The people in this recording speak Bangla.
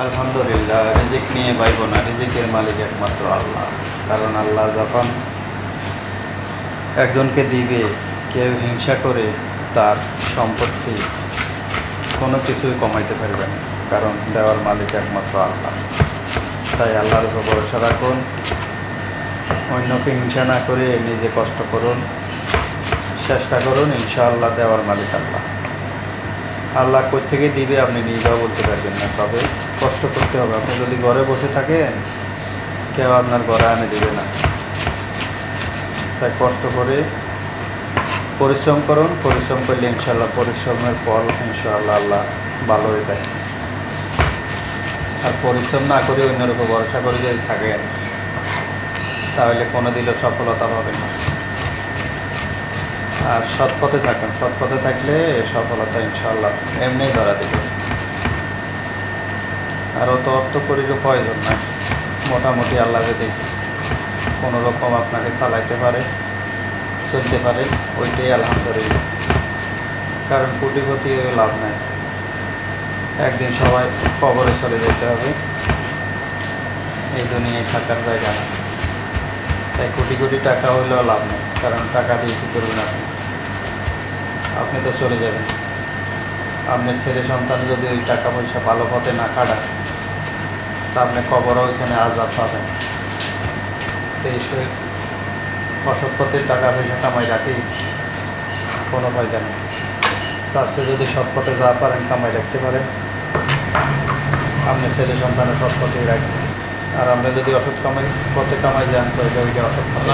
আলহামদুলিল্লাহ, রিজিক নিয়ে পাইব না, রিজিকের মালিক একমাত্র আল্লাহ। কারণ আল্লাহ যখন একজনকে দিবে, কেউ হিংসা করে তার সম্পত্তি কোনো কিছুই কমাইতে পারবে না, কারণ দেওয়ার মালিক একমাত্র আল্লাহ। তাই আল্লাহর উপর ভরসা রাখুন, অন্যকে হিংসা না করে নিজে কষ্ট করুন, চেষ্টা করুন, ইনশাআল্লাহ দেওয়ার মালিক আল্লাহ। আল্লাহ কোথা থেকে দিবে আপনি নিজেও বলতে পারবেন না। তবে কষ্ট করতে হবে। আপনি যদি ঘরে বসে থাকেন, কেউ আপনার ঘরে আনে দেবে না। তাই কষ্ট করে পরিশ্রম করুন। পরিশ্রম করলে ইনশাল্লাহ পরিশ্রমের ফল ইনশাআল্লাহ আল্লাহ ভালো হয়ে থাকে। আর পরিশ্রম না করে অন্যের ভরসা করে যদি থাকেন, তাহলে কোনো দিলেও সফলতা পাবেন না। আর সৎ পথে থাকুন। সৎ পথে থাকলে সফলতা ইনশাল্লাহ এমনিই ধরা দেবে। আর অত অর্থ করিরও প্রয়োজন নাই মোটামুটি আল্লাহ যদি কোনো রকম আপনাকে চালাইতে পারে, চলতে পারে, ওইটাই আলহামদুলিল্লাহ। কারণ কোটিপতি লাভ নাই। একদিন সবাই কবরে চলে যেতে হবে। এই দুনিয়ায় থাকার জায়গা না তাই কোটি কোটি টাকা হইলেও লাভ নেই। কারণ টাকা দিয়ে কী করবেন আপনি? আপনি তো চলে যাবেন। আপনার ছেলে সন্তান যদি ওই টাকা পয়সা ভালো পথে না কাটায়, তা আপনি কবরও ওইখানে আজাদ পাবেন। তো এই সে অসৎ টাকা পয়সা কামাই রাখি কোনো ফায়দা নেই। তার চেয়ে যদি সৎ পথে যা পারেন কামাই রাখতে পারেন। আপনি ছেলে সন্তানের সৎ পথেই রাখবেন আর আপনি যদি অসৎ কামাই পথে কামাই যান তো এটা ওইটা অসৎ পথে